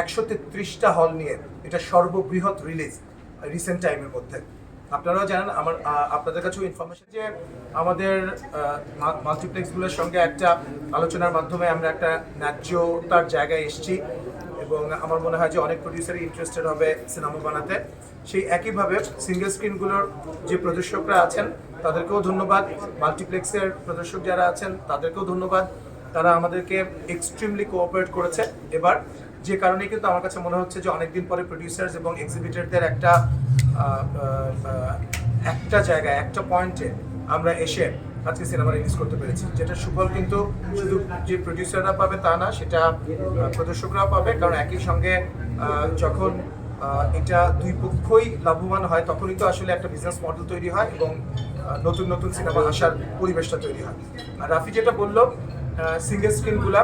একশো তেত্রিশটা হল নিয়ে এটা সর্ববৃহৎ রিলিজ রিসেন্ট টাইমের মধ্যে। আপনারাও জানেন, আমার আপনাদের কাছেও ইনফরমেশন যে আমাদের মাল্টিপ্লেক্সগুলোর সঙ্গে একটা আলোচনার মাধ্যমে আমরা একটা ন্যায্যতার জায়গায় এসেছি এবং আমার মনে হয় যে অনেক প্রডিউসারই ইন্টারেস্টেড হবে সিনেমা বানাতে। সেই একইভাবে সিঙ্গেল স্ক্রিনগুলোর যে প্রদর্শকরা আছেন, তাদেরকেও ধন্যবাদ। মাল্টিপ্লেক্সের প্রদর্শক যারা আছেন, তাদেরকেও ধন্যবাদ। তারা আমাদেরকে এক্সট্রিমলি কোঅপারেট করেছে। এবার যে কারণে কিন্তু আমার কাছে মনে হচ্ছে যে অনেকদিন পরে প্রডিউসার্স এবং এক্সিবিটরদের একটা একটা জায়গায়, একটা পয়েন্টে আমরা এসে আজকে সিনেমা রিলিজ করতে পেরেছি। যেটা সুফল কিন্তু শুধু যে প্রডিউসাররা পাবে তা না, সেটা প্রদর্শকরাও পাবে। কারণ একই সঙ্গে যখন এটা দুই পক্ষই লাভবান হয়, তখনই তো আসলে একটা বিজনেস মডেল তৈরি হয় এবং নতুন নতুন সিনেমা আসার পরিবেশটা তৈরি হয়। আর রাফি যেটা বলল সিঙ্গেল স্ক্রিনগুলা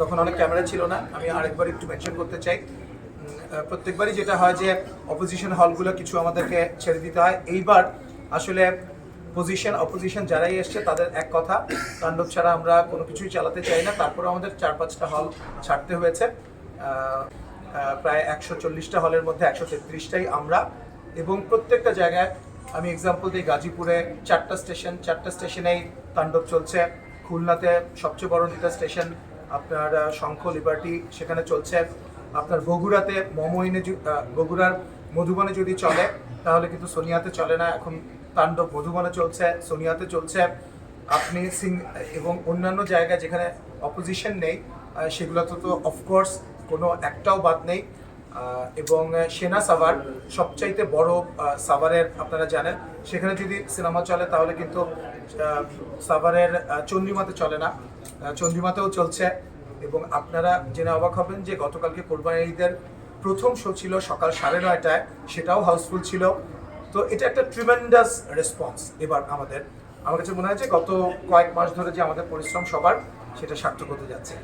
তখন অনেক ক্যামেরা ছিল না। আমি আরেকবার একটু মেনশন করতে চাই। প্রত্যেকবারই যেটা হয় যে অপোজিশন হলগুলো কিছু আমাদেরকে ছেড়ে দিতে হয়। এইবার আসলে পজিশন অপোজিশন যারাই এসছে তাদের এক কথা, তাণ্ডব ছাড়া আমরা কোনো কিছুই চালাতে চাই না। তারপরে আমাদের চার পাঁচটা হল ছাড়তে হয়েছে। প্রায় একশো চল্লিশটা হলের মধ্যে একশো তেত্রিশটাই আমরা। এবং প্রত্যেকটা জায়গায় আমি এক্সাম্পল দিই, গাজীপুরে চারটা স্টেশন চারটা স্টেশনেই তাণ্ডব চলছে। খুলনাতে সবচেয়ে বড় দুটা স্টেশন আপনার শঙ্খ লিবার্টি সেখানে চলছে। আপনার বগুড়াতে মমইনে বগুড়ার মধুবনে যদি চলে, তাহলে কিন্তু সোনিয়াতে চলে না। এখন তাণ্ডব মধুবনে চলছে, সোনিয়াতে চলছে। আপনি সিং, এবং অন্যান্য জায়গায় যেখানে অপোজিশন নেই সেগুলোতে তো অফকোর্স কোনো একটাও বাদ নেই। এবং সেনা সাভার সবচাইতে বড় সাভারের আপনারা জানেন, সেখানে যদি সিনেমা চলে, তাহলে কিন্তু সাভারের চন্দ্রিমাতে চলে না। চন্দ্রিমাতেও চলছে এবং আপনারা জেনে অবাক হবেন যে গতকালকে কোরবানি ঈদের প্রথম শো ছিল সকাল সাড়ে নয়টায়, সেটাও হাউসফুল ছিল। তো এটা একটা ট্রিমেন্ডাস রেসপন্স এবার আমাদের। আমার কাছে মনে হয় যে গত কয়েক মাস ধরে যে আমাদের পরিশ্রম সবার, সেটা সার্থক হতে যাচ্ছে।